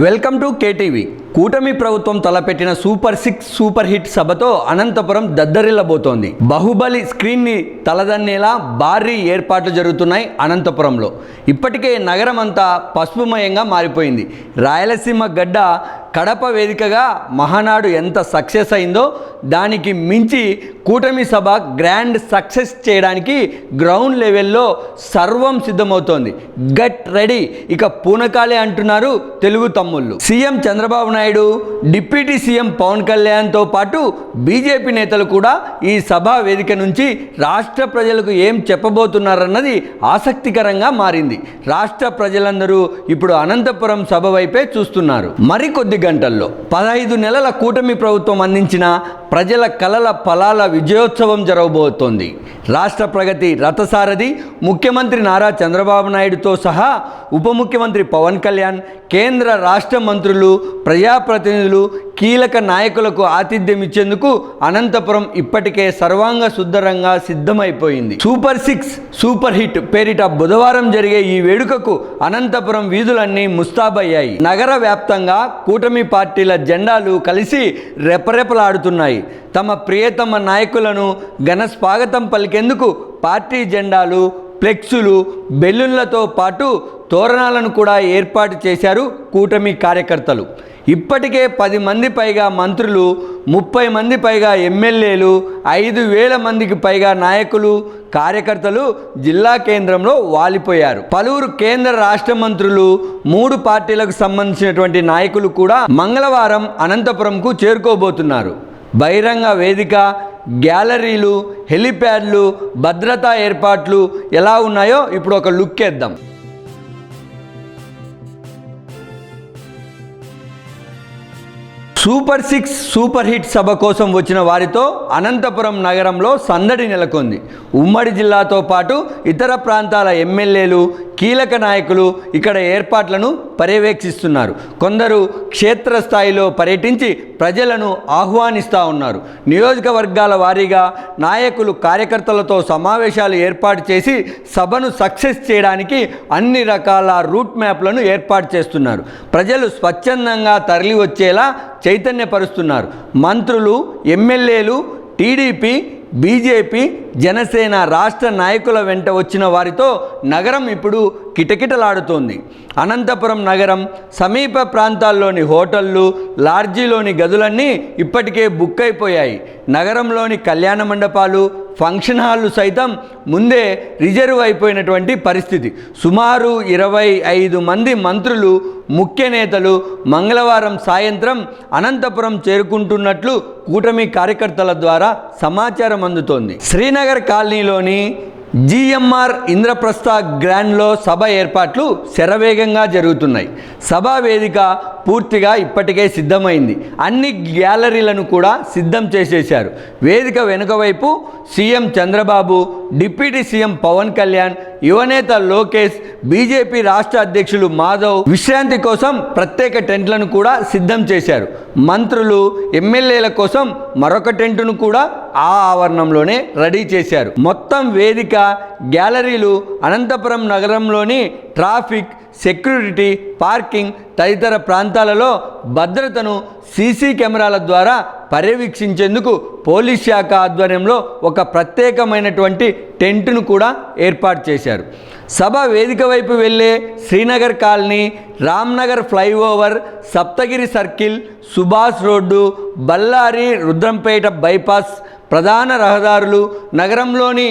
Welcome to KTV. కూటమి ప్రభుత్వం తలపెట్టిన సూపర్ సిక్స్ సూపర్ హిట్ సభతో అనంతపురం దద్దరిల్లబోతోంది. బాహుబలి స్క్రీన్ని తలదన్నేలా భారీ ఏర్పాట్లు జరుగుతున్నాయి అనంతపురంలో. ఇప్పటికే నగరం అంతా పసుపుమయంగా మారిపోయింది. రాయలసీమ గడ్డ కడప వేదికగా మహానాడు ఎంత సక్సెస్ అయిందో దానికి మించి కూటమి సభ గ్రాండ్ సక్సెస్ చేయడానికి గ్రౌండ్ లెవెల్లో సర్వం సిద్ధమవుతోంది. Get ready. ఇక పూనకాలే అంటున్నారు తెలుగు తమ్ముళ్ళు. CM Chandrababu Naidu deputy CM Pawan కళ్యాణ్తో పాటు బీజేపీ నేతలు కూడా ఈ సభా వేదిక నుంచి రాష్ట్ర ప్రజలకు ఏం చెప్పబోతున్నారన్నది ఆసక్తికరంగా మారింది. రాష్ట్ర ప్రజలందరూ ఇప్పుడు అనంతపురం సభ వైపే చూస్తున్నారు. మరికొద్ది గంటల్లో. పదహైదు నెలల కూటమి ప్రభుత్వం అందించిన ప్రజల కలల ఫలాల విజయోత్సవం జరగబోతోంది. రాష్ట్ర ప్రగతి రథసారథి ముఖ్యమంత్రి నారా చంద్రబాబు నాయుడుతో సహా ఉప ముఖ్యమంత్రి పవన్ కళ్యాణ్ కేంద్ర రాష్ట్ర మంత్రులు ప్రజాప్రతినిధులు కీలక నాయకులకు ఆతిథ్యం ఇచ్చేందుకు అనంతపురం ఇప్పటికే సర్వాంగ సుందరంగా సిద్ధమైపోయింది. సూపర్ సిక్స్ సూపర్ హిట్ పేరిట బుధవారం జరిగే ఈ వేడుకకు అనంతపురం వీధులన్నీ ముస్తాబయ్యాయి. నగర వ్యాప్తంగా కూటమి పార్టీల జెండాలు కలిసి రెపరెపలాడుతున్నాయి. తమ ప్రియతమ నాయకులను ఘన స్వాగతం పలికేందుకు పార్టీ జెండాలు ఫ్లెక్సులు బెలూన్లతో పాటు తోరణాలను కూడా ఏర్పాటు చేశారు కూటమి కార్యకర్తలు. ఇప్పటికే పది మంది పైగా మంత్రులు ముప్పై మంది పైగా ఎమ్మెల్యేలు ఐదు వేల మందికి పైగా నాయకులు కార్యకర్తలు జిల్లా కేంద్రంలో వాలిపోయారు. పలువురు కేంద్ర రాష్ట్ర మంత్రులు మూడు పార్టీలకు సంబంధించినటువంటి నాయకులు కూడా మంగళవారం అనంతపురంకు చేరుకోబోతున్నారు. బహిరంగ వేదిక గ్యాలరీలు హెలిప్యాడ్లు భద్రతా ఏర్పాట్లు ఎలా ఉన్నాయో ఇప్పుడు ఒక లుక్ వేద్దాం. సూపర్ సిక్స్ సూపర్ హిట్ సభ కోసం వచ్చిన వారితో అనంతపురం నగరంలో సందడి నెలకొంది. ఉమ్మడి జిల్లాతో పాటు ఇతర ప్రాంతాల ఎమ్మెల్యేలు కీలక నాయకులు ఇక్కడ ఏర్పాట్లను పర్యవేక్షిస్తున్నారు. కొందరు క్షేత్రస్థాయిలో పర్యటించి ప్రజలను ఆహ్వానిస్తూ ఉన్నారు. నియోజకవర్గాల వారీగా నాయకులు కార్యకర్తలతో సమావేశాలు ఏర్పాటు చేసి సభను సక్సెస్ చేయడానికి అన్ని రకాల రూట్ మ్యాప్లను ఏర్పాటు చేస్తున్నారు. ప్రజలు స్వచ్ఛందంగా తరలి వచ్చేలా చైతన్యపరుస్తున్నారు. మంత్రులు ఎమ్మెల్యేలు టీడీపీ బీజేపీ జనసేన రాష్ట్ర నాయకుల వెంట వచ్చిన వారితో నగరం ఇప్పుడు కిటకిటలాడుతోంది. అనంతపురం నగరం సమీప ప్రాంతాల్లోని హోటళ్ళు లార్జీలోని గదులన్నీ ఇప్పటికే బుక్ అయిపోయాయి నగరంలోని కళ్యాణ మండపాలు ఫంక్షన్ హాళ్ళు సైతం ముందే రిజర్వ్ అయిపోయినటువంటి పరిస్థితి. సుమారు ఇరవై ఐదు మంది మంత్రులు ముఖ్య నేతలు మంగళవారం సాయంత్రం అనంతపురం చేరుకుంటున్నట్లు కూటమి కార్యకర్తల ద్వారా సమాచారం అందుతోంది. శ్రీనగర్ కాలనీలోని జిఎంఆర్ ఇంద్రప్రస్థ గ్రాండ్లో సభ ఏర్పాట్లు శరవేగంగా జరుగుతున్నాయి. సభా వేదిక పూర్తిగా ఇప్పటికే సిద్ధమైంది. అన్ని గ్యాలరీలను కూడా సిద్ధం చేసేశారు. వేదిక వెనుక వైపు CM Chandrababu deputy CM Pawan Kalyan యువనేత లోకేష్ బీజేపీ రాష్ట్ర అధ్యక్షులు మాధవ్ విశ్రాంతి కోసం ప్రత్యేక టెంట్లను కూడా సిద్ధం చేశారు. మంత్రులు ఎమ్మెల్యేల కోసం మరొక టెంటును కూడా ఆ ఆవరణంలోనే రెడీ చేశారు. మొత్తం వేదిక గ్యాలరీలు అనంతపురం నగరంలోని ట్రాఫిక్ సెక్యూరిటీ పార్కింగ్ తదితర ప్రాంతాలలో భద్రతను సీసీ కెమెరాల ద్వారా పర్యవేక్షించేందుకు పోలీస్ శాఖ ఆధ్వర్యంలో ఒక ప్రత్యేకమైనటువంటి టెంట్ను కూడా ఏర్పాటు చేశారు. సభ వేదిక వైపు వెళ్ళే Srinagar colony Ramnagar flyover Saptagiri circle Subhash road Bellary Rudrampet bypass ప్రధాన రహదారులు నగరంలోని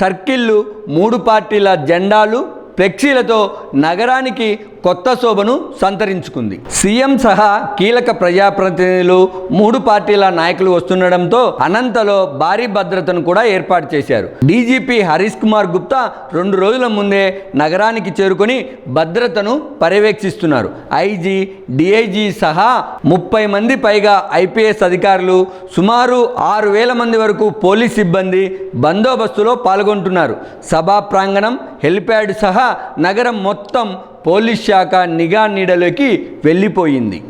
సర్కిళ్ళు మూడు పార్టీల జెండాలు ఫ్లెక్సీలతో నగరానికి కొత్త శోభను సంతరించుకుంది. సీఎం సహా కీలక ప్రజాప్రతినిధులు మూడు పార్టీల నాయకులు వస్తుండడంతో అనంతలో భారీ భద్రతను కూడా ఏర్పాటు చేశారు. డీజీపీ హరీష్ కుమార్ గుప్తా రెండు రోజుల ముందే నగరానికి చేరుకొని భద్రతను పర్యవేక్షిస్తున్నారు. ఐజీ డిఐజీ సహా ముప్పై మంది పైగా ఐపీఎస్ అధికారులు సుమారు ఆరు వేల మంది వరకు పోలీస్ సిబ్బంది బందోబస్తులో పాల్గొంటున్నారు. సభా ప్రాంగణం హెలిప్యాడ్ సహా నగరం మొత్తం పోలీస్ శాఖ నిఘా నీడలోకి వెళ్ళిపోయింది.